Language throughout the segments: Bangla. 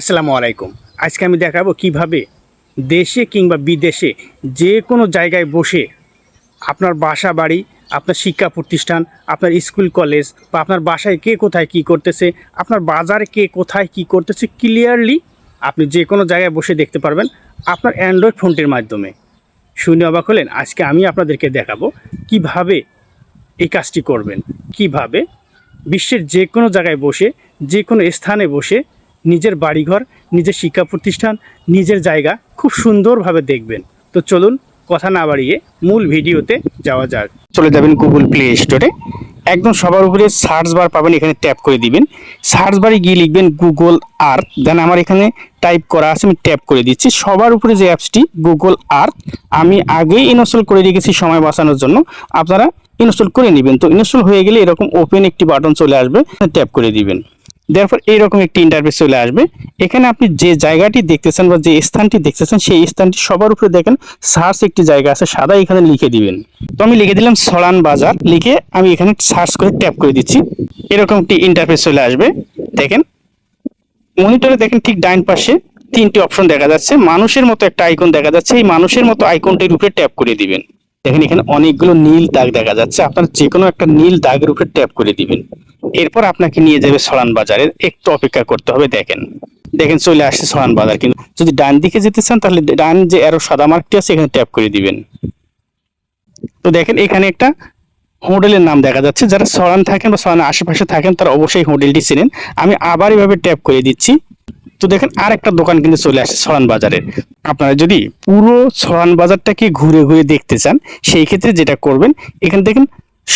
আসসালামু আলাইকুম। আজকে আমি দেখাবো কীভাবে দেশে কিংবা বিদেশে যে কোনো জায়গায় বসে আপনার বাসা বাড়ি, আপনার শিক্ষা প্রতিষ্ঠান, আপনার স্কুল, কলেজ বা আপনার বাসায় কে কোথায় কি করতেছে, আপনার বাজারে কে কোথায় কি করতেছে ক্লিয়ারলি আপনি যে কোনো জায়গায় বসে দেখতে পারবেন আপনার অ্যান্ড্রয়েড ফোনটির মাধ্যমে। শুনে অবাক হলেন, আজকে আমি আপনাদেরকে দেখাবো কীভাবে এই কাজটি করবেন। কীভাবে বিশ্বের যে কোনো জায়গায় বসে, যে কোনো স্থানে বসে নিজের বাড়িঘর, নিজের শিক্ষা প্রতিষ্ঠান, নিজের জায়গা খুব সুন্দরভাবে দেখবেন। তো চলুন কথা না বাড়িয়ে মূল ভিডিওতে যাওয়া যাক। চলে যাবেন গুগল প্লে স্টোরে একদম সবার উপরে সার্চ বার পাবেন, এখানে ট্যাপ করে দিবেন। সার্চ বারে গিয়ে লিখবেন গুগল আর্থ দেন আমার এখানে টাইপ করা আছে, আমি ট্যাপ করে দিচ্ছি। সবার উপরে যে অ্যাপসটি গুগল আর্থ আমি আগেই ইনস্টল করে রেখেছি সময় বাঁচানোর জন্য। আপনারা ইনস্টল করে নেবেন। তো ইনস্টল হয়ে গেলে এরকম ওপেন একটি বাটন চলে আসবে ট্যাপ করে দিবেন। দেওয়ার এইরকম একটি ইন্টারফেস চলে আসবে। এখানে আপনি যে জায়গাটি দেখতেছেন বা যে স্থানটি দেখতেছেন, সেই স্থানটি সবার উপরে দেখেন সার্চ একটি জায়গা আছে, সাদা এখানে লিখে দিবেন। তো আমি লিখে দিলাম সরান বাজার লিখে আমি এখানে সার্চ করে ট্যাপ করে দিচ্ছি। এরকম একটি ইন্টারফেস চলে আসবে। দেখেন মনিটরে দেখেন ঠিক ডাইন পাশে তিনটি অপশন দেখা যাচ্ছে। মানুষের মতো একটা আইকন দেখা যাচ্ছে। এই মানুষের মতো আইকনটির উপরে ট্যাপ করে দিবেন। দেখেন, এখানে অনেকগুলো নীল দাগ দেখা যাচ্ছে। আপনার যে কোনো একটা নীল দাগের উপরে ট্যাপ করে দিবেন। এরপর আপনাকে নিয়ে যাবে সরান বাজারে একটু অপেক্ষা করতে হবে, দেখেন। দেখেন, চলে আসছে সরান বাজার কিন্তু। যদি ডান দিকে যেতে চান, তাহলে ডান যে আরও সাদা মার্কটি আছে, এখানে ট্যাপ করে দিবেন। তো দেখেন, এখানে একটা হোটেলের নাম দেখা যাচ্ছে। যারা সরান থাকেন বা সরানের আশেপাশে থাকেন, তারা অবশ্যই হোটেলটি চেনেন। আমি আবার এভাবে ট্যাপ করে দিচ্ছি। তো দেখেন আর একটা দোকান কিন্তু চলে আসছে সরান বাজারে। আপনারা যদি পুরো সরান বাজারটাকে ঘুরে ঘুরে দেখতে চান, সেই ক্ষেত্রে যেটা করবেন, এখানে দেখেন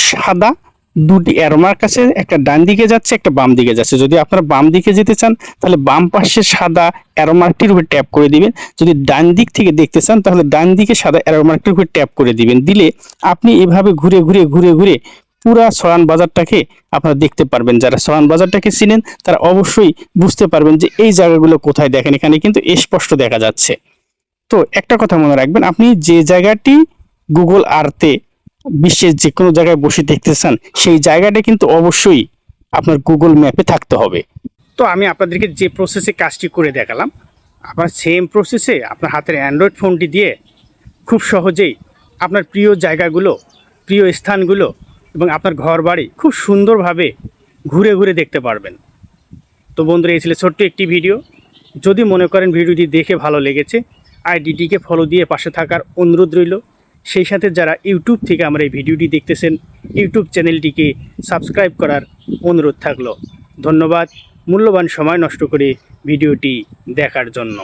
সাদা দুটি অ্যারোমার্ক আছে, একটা ডান দিকে যাচ্ছে, একটা বাম দিকে যাচ্ছে। যদি আপনারা বাম দিকে যেতে চান, তাহলে বাম পাশে সাদা অ্যারোমার্কটির উপর ট্যাপ করে দিবেন। যদি ডান দিক থেকে দেখতে চান, তাহলে ডান দিকে সাদা অ্যারোমার্কটির উপর ট্যাপ করে দিবেন। দিলে আপনি এভাবে ঘুরে ঘুরে ঘুরে ঘুরে পুরা সরান বাজারটাকে আপনারা দেখতে পারবেন। যারা সরান বাজারটাকে চিনেন, তারা অবশ্যই বুঝতে পারবেন যে এই জায়গাগুলো কোথায় দেখেন। এখানে কিন্তু স্পষ্ট দেখা যাচ্ছে। তো একটা কথা মনে রাখবেন, আপনি যে জায়গাটি গুগল আর্থে বিশ্বের যে কোনো জায়গায় বসে দেখতে চান, সেই জায়গাটা কিন্তু অবশ্যই আপনার গুগল ম্যাপে থাকতে হবে। তো আমি আপনাদেরকে যে প্রসেসে কাজটি করে দেখালাম, আপনার সেম প্রসেসে আপনার হাতের অ্যান্ড্রয়েড ফোনটি দিয়ে খুব সহজেই আপনার প্রিয় জায়গাগুলো, প্রিয় স্থানগুলো এবং আপনার ঘর বাড়ি খুব সুন্দরভাবে ঘুরে ঘুরে দেখতে পারবেন। তো বন্ধুরা, এই ছিল ছোট্ট একটি ভিডিও। যদি মনে করেন ভিডিওটি দেখে ভালো লেগেছে, আইডিটিকে ফলো দিয়ে পাশে থাকার অনুরোধ রইল। সেই সাথে যারা ইউটিউব থেকে আমার এই ভিডিওটি দেখতেছেন, ইউটিউব চ্যানেলটিকে সাবস্ক্রাইব করার অনুরোধ থাকল। ধন্যবাদ। মূল্যবান সময় নষ্ট করে ভিডিওটি দেখার জন্য।